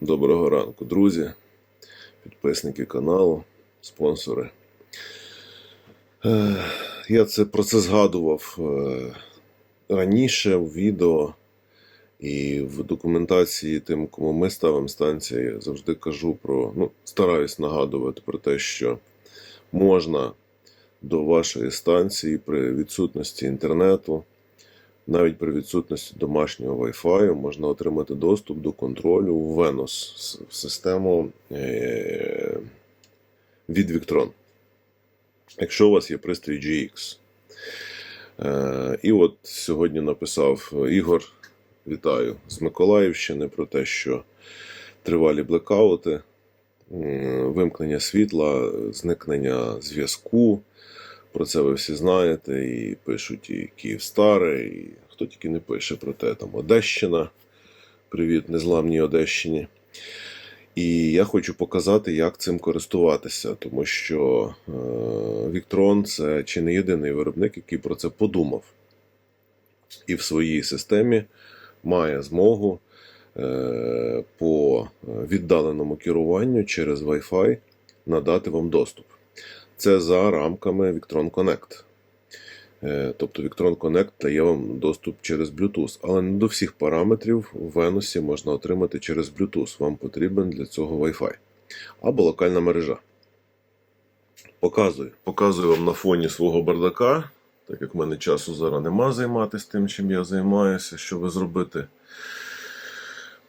Доброго ранку, друзі, підписники каналу, спонсори. Е, Я це про це згадував е, раніше в відео і в документації тим, кому ми ставимо станції, я завжди кажу про, ну, стараюсь нагадувати про те, що можна до вашої станції при відсутності інтернету навіть при відсутності домашнього Wi-Fi можна отримати доступ до контролю в Venus в систему е, від Victron. Якщо у вас є пристрій GX. Е, І от сьогодні написав Ігор, вітаю з Миколаївщини про те, що тривалі блекаути, вимкнення світла, зникнення зв'язку. Про це ви всі знаєте, і пишуть і Київстари, і хто тільки не пише про те, там Одещина. Привіт, незламній Одещині. І я хочу показати, як цим користуватися, тому що е, Victron це чи не єдиний виробник, який про це подумав. І в своїй системі має змогу е, по віддаленому керуванню через Wi-Fi надати вам доступ. Це за рамками Victron Connect. Е, Тобто Victron Connect дає вам доступ через Bluetooth, але не до всіх параметрів в Venus можна отримати через Bluetooth. Вам потрібен для цього Wi-Fi або локальна мережа. Показую. Показую вам на фоні свого бардака, так як в мене часу зараз нема займатися тим, чим я займаюся, щоб зробити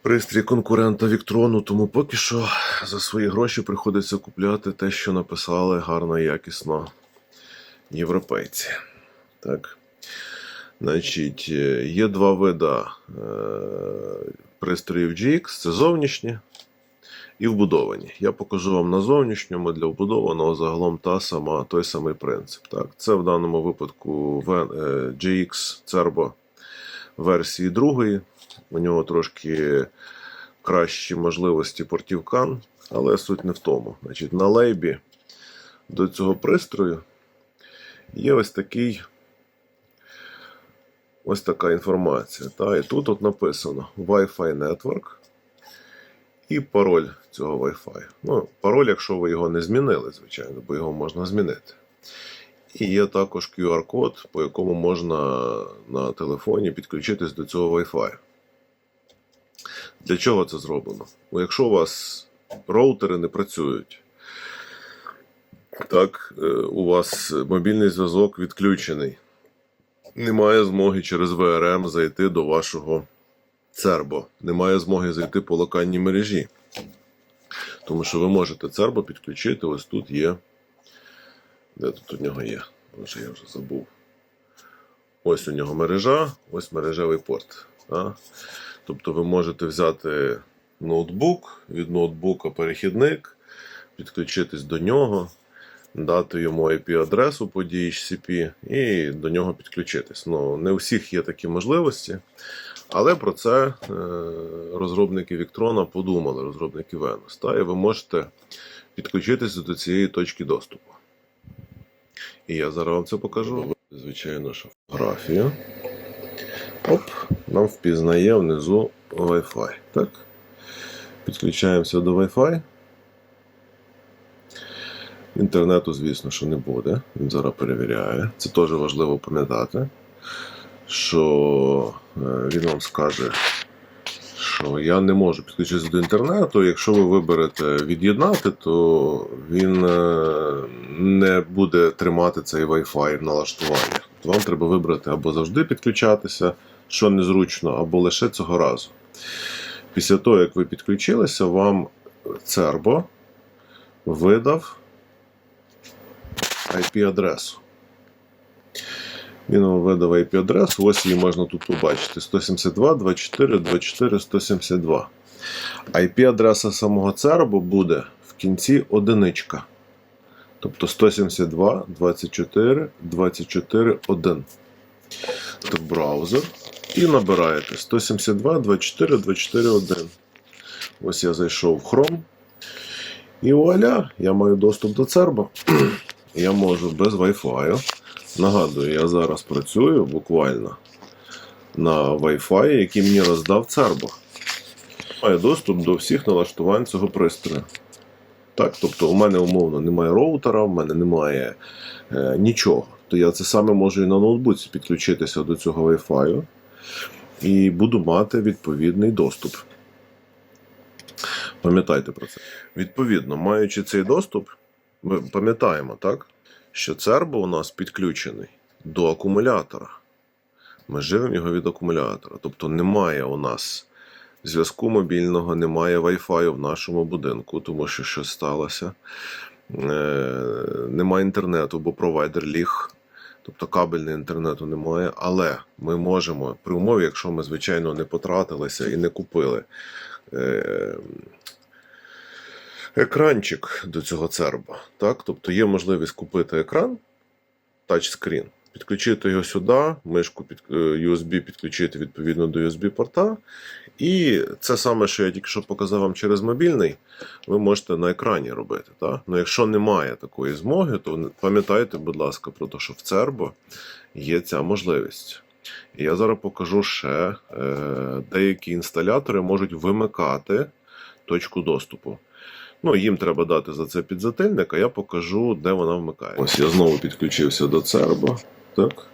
пристрій конкурента Віктрону, тому поки що за свої гроші приходиться купляти те, що написали гарно і якісно європейці. Так. Значить, е, є два вида е, пристроїв GX: це зовнішні і вбудовані. Я покажу вам на зовнішньому для вбудованого загалом та сама, той самий принцип. Так. Це в даному випадку е, GX Cerbo версії другої. У нього трошки кращі можливості портів CAN, але суть не в тому. Значить, на лейбі до цього пристрою є ось такий. Ось така інформація. Та, і тут от написано Wi-Fi Network і пароль цього Wi-Fi. Ну, пароль, якщо ви його не змінили, звичайно, бо його можна змінити. І є також QR-код, по якому можна на телефоні підключитись до цього Wi-Fi. Для чого це зроблено? Ну, якщо у вас роутери не працюють, так, е, у вас мобільний зв'язок відключений, немає змоги через VRM зайти до вашого Цербо, немає змоги зайти по локальній мережі. Тому що ви можете Цербо підключити, ось тут є. Де тут у нього є? Боже, я вже забув. Ось у нього мережа, ось мережевий порт. А? Тобто ви можете взяти ноутбук, від ноутбука перехідник, підключитись до нього, дати йому IP-адресу по DHCP і до нього підключитись. Ну, не у всіх є такі можливості, але про це е, розробники Віктрона подумали, розробники Venus. Та, і ви можете підключитись до цієї точки доступу. І я зараз вам це покажу. Звичайно, що фотографія. Оп, нам впізнає внизу Wi-Fi. Так? Підключаємося до Wi-Fi. Інтернету, звісно, що не буде. Він зараз перевіряє. Це теж важливо пам'ятати, що е, він вам скаже, що я не можу підключитися до інтернету. Якщо ви виберете від'єднати, то він е, не буде тримати цей Wi-Fi в налаштуваннях. Вам треба вибрати або завжди підключатися, що незручно, або лише цього разу. Після того, як ви підключилися, вам Цербо видав IP-адресу. Він вам видав IP-адресу, ось її можна тут побачити: 172, 24, 24, 172. IP-адреса самого Цербо буде в кінці одиничка. Тобто 172, 24, 24, 1. В браузер. І набираєте 172, 24, 24, 1. Ось я зайшов в Chrome. І вуаля, я маю доступ до Цербо. Я можу без Wi-Fi. Нагадую, я зараз працюю буквально на Wi-Fi, який мені роздав Цербо. Має доступ до всіх налаштувань цього пристрою. Так, тобто у мене умовно немає роутера, в мене немає е, нічого. То я це саме можу і на ноутбуці підключитися до цього Wi-Fi і буду мати відповідний доступ. Пам'ятайте про це. Відповідно, маючи цей доступ, ми пам'ятаємо, так, що цербо у нас підключений до акумулятора. Ми живемо його від акумулятора. Тобто немає у нас зв'язку мобільного, немає Wi-Fi в нашому будинку, тому що щось сталося. Е, немає інтернету, бо провайдер ліг. Тобто кабельного інтернету немає, але ми можемо, при умові, якщо ми, звичайно, не потратилися і не купили е, екранчик до цього церба. Так? Тобто є можливість купити екран, тачскрін, підключити його сюди, мишку під е, USB підключити відповідно до USB-порта. І це саме, що я тільки що показав вам через мобільний, ви можете на екрані робити. Так? Ну, якщо немає такої змоги, то пам'ятайте, будь ласка, про те, що в Цербо є ця можливість. І я зараз покажу ще, е, деякі інсталятори можуть вимикати точку доступу. Ну, їм треба дати за це підзатильник, а я покажу, де вона вмикає. Ось я знову підключився до Церба. Так.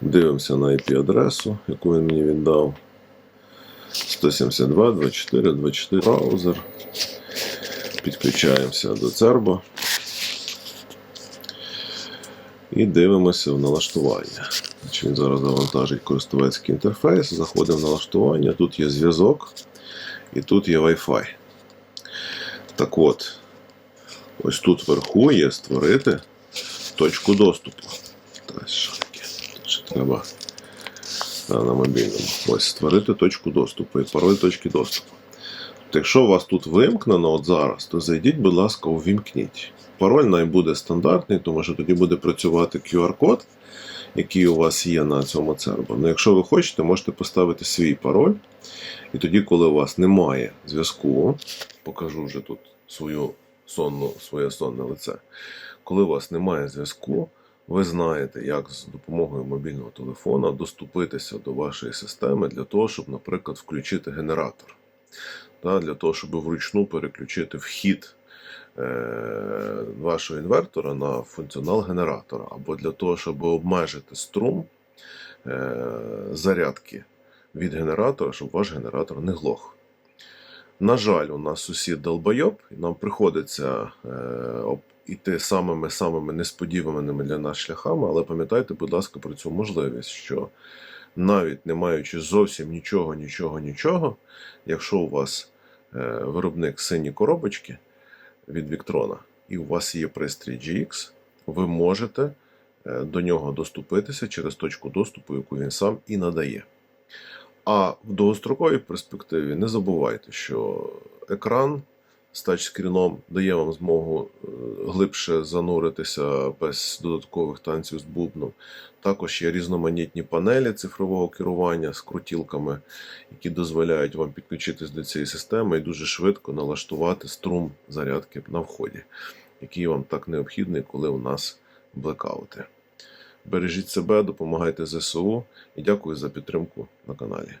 Дивимося на IP-адресу, яку він мені віддав. 172, 24, 24 браузер. Підключаємося до Церба. І дивимося в налаштування. Значить, Він зараз завантажить користувацький інтерфейс. Заходимо в налаштування. Тут є зв'язок і тут є Wi-Fi. Так от, ось тут вверху є створити точку доступу. Що треба на мобільному. Ось створити точку доступу і пароль точки доступу. Якщо у вас тут вимкнено от зараз, то зайдіть, будь ласка, увімкніть. Пароль най буде стандартний, тому що тоді буде працювати QR-код, який у вас є на цьому цербо. Ну, якщо ви хочете, можете поставити свій пароль. І тоді, коли у вас немає зв'язку, покажу вже тут свою сонну, своє сонне лице. Коли у вас немає зв'язку, ви знаєте, як з допомогою мобільного телефона доступитися до вашої системи для того, щоб, наприклад, включити генератор. Для того, щоб вручну переключити вхід е, вашого інвертора на функціонал генератора, або для того, щоб обмежити струм е, зарядки від генератора, щоб ваш генератор не глох. На жаль, у нас сусід долбойоб, і нам приходиться е, іти самими самими несподіваними для нас шляхами, але пам'ятайте, будь ласка, про цю можливість, що навіть не маючи зовсім нічого, нічого, нічого, якщо у вас е, виробник сині коробочки від Віктрона, і у вас є пристрій GX, ви можете е, до нього доступитися через точку доступу, яку він сам і надає. А в довгостроковій перспективі не забувайте, що екран з тачскріном дає вам змогу е, глибше зануритися без додаткових танців з бубном. Також є різноманітні панелі цифрового керування з крутілками, які дозволяють вам підключитись до цієї системи і дуже швидко налаштувати струм зарядки на вході, який вам так необхідний, коли у нас блекаути. Бережіть себе, допомагайте ЗСУ і дякую за підтримку на каналі.